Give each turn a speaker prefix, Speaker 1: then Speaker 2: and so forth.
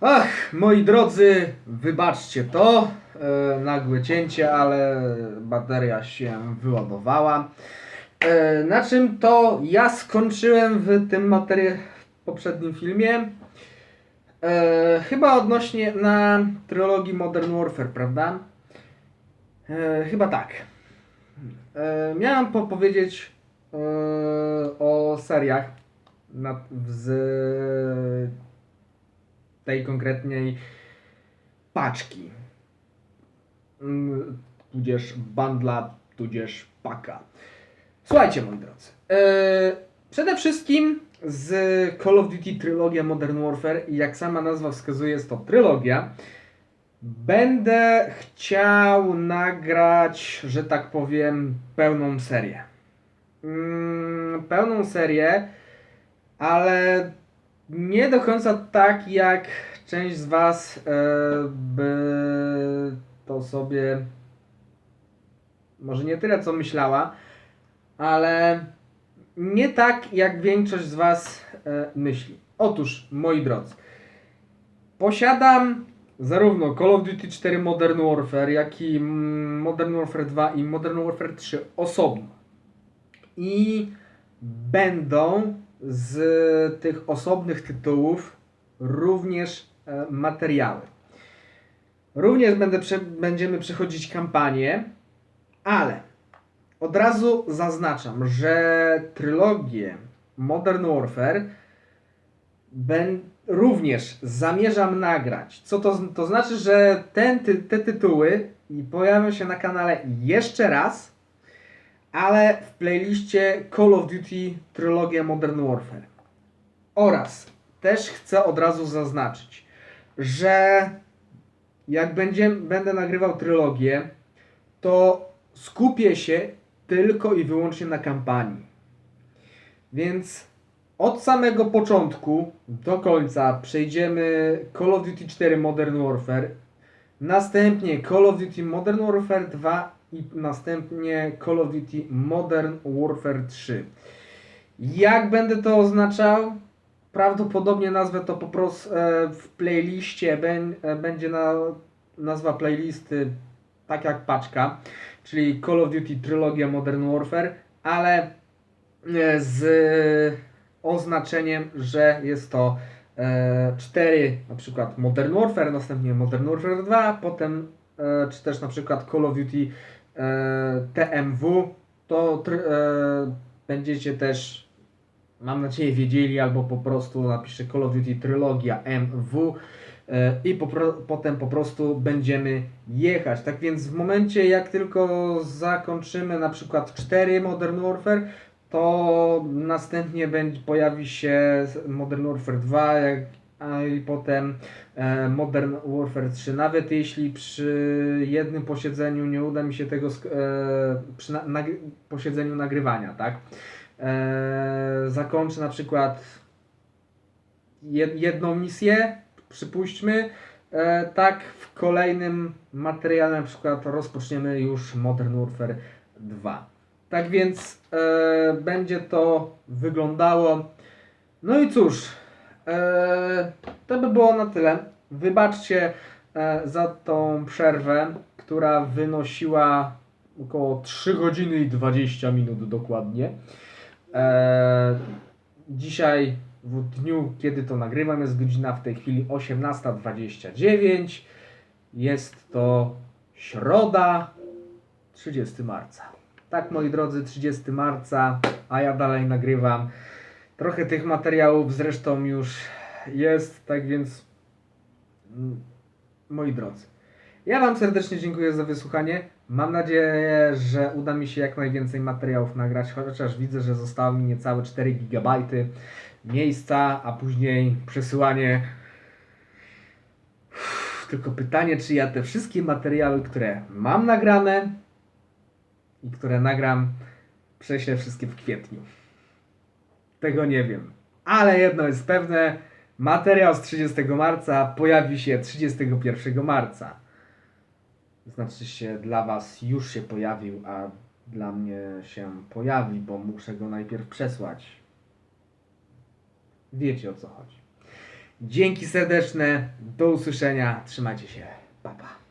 Speaker 1: Ach, moi drodzy, wybaczcie to, e, nagłe cięcie, ale bateria się wyładowała. E, na czym to ja skończyłem w tym materii w poprzednim filmie. E, chyba odnośnie na trylogii Modern Warfare, prawda? E, chyba tak. E, miałem powiedzieć e, o seriach na, z tej konkretnej paczki. Mm, Tudzież bandla, tudzież paka. Słuchajcie, moi drodzy. e, przede wszystkim z Call of Duty Trylogia Modern Warfare i jak sama nazwa wskazuje, jest to trylogia. Będę chciał nagrać, że tak powiem, pełną serię. Mm, pełną serię, ale nie do końca tak, jak część z Was e, by to sobie może nie tyle co myślała, ale nie tak, jak większość z Was e, myśli. Otóż, moi drodzy, posiadam zarówno Call of Duty 4 Modern Warfare, jak i mm, Modern Warfare 2 i Modern Warfare 3 osobno. I będą z tych osobnych tytułów również e, materiały. Również będę będziemy przechodzić kampanię, ale od razu zaznaczam, że trylogię Modern Warfare ben, również zamierzam nagrać. Co to, to znaczy, że ten, te tytuły pojawią się na kanale jeszcze raz, ale w playliście Call of Duty Trylogia Modern Warfare. Oraz też chcę od razu zaznaczyć, że jak będzie, będę nagrywał trylogię, to skupię się tylko i wyłącznie na kampanii. Więc od samego początku do końca przejdziemy Call of Duty 4 Modern Warfare, następnie Call of Duty Modern Warfare 2 i następnie Call of Duty Modern Warfare 3. Jak będę to oznaczał? Prawdopodobnie nazwę to po prostu e, w playliście, e, będzie na, nazwa playlisty tak jak paczka, czyli Call of Duty Trylogia Modern Warfare, ale e, z oznaczeniem, że jest to e, 4 na przykład Modern Warfare, następnie Modern Warfare 2, potem czy też na przykład Call of Duty TMW, to e, będziecie też mam nadzieję wiedzieli albo po prostu napiszę Call of Duty Trylogia MW e, i popro, potem po prostu będziemy jechać. Tak więc w momencie jak tylko zakończymy na przykład 4 Modern Warfare, to następnie będzie, pojawi się Modern Warfare 2 jak, a i potem e, Modern Warfare 3. Nawet jeśli przy jednym posiedzeniu nie uda mi się tego e, przy na, nagry- posiedzeniu nagrywania, tak? E, zakończę na przykład jed, jedną misję, przypuśćmy, tak w kolejnym materiale na przykład rozpoczniemy już Modern Warfare 2. Tak więc będzie to wyglądało. No i cóż, to by było na tyle. Wybaczcie e, za tą przerwę, która wynosiła około 3 godziny i 20 minut dokładnie. E, dzisiaj w dniu, kiedy to nagrywam, jest godzina w tej chwili 18.29. Jest to środa, 30 marca. Tak, moi drodzy, 30 marca, a ja dalej nagrywam. Trochę tych materiałów zresztą już jest, tak więc mm, moi drodzy, ja Wam serdecznie dziękuję za wysłuchanie. Mam nadzieję, że uda mi się jak najwięcej materiałów nagrać, chociaż widzę, że zostało mi niecałe 4 GB miejsca, a później przesyłanie. Tylko pytanie, czy ja te wszystkie materiały, które mam nagrane i które nagram, prześlę wszystkie w kwietniu. Tego nie wiem. Ale jedno jest pewne, materiał z 30 marca pojawi się 31 marca. Znaczy się dla Was już się pojawił, a dla mnie się pojawi, bo muszę go najpierw przesłać. Wiecie o co chodzi. Dzięki serdeczne, do usłyszenia, trzymajcie się, pa pa.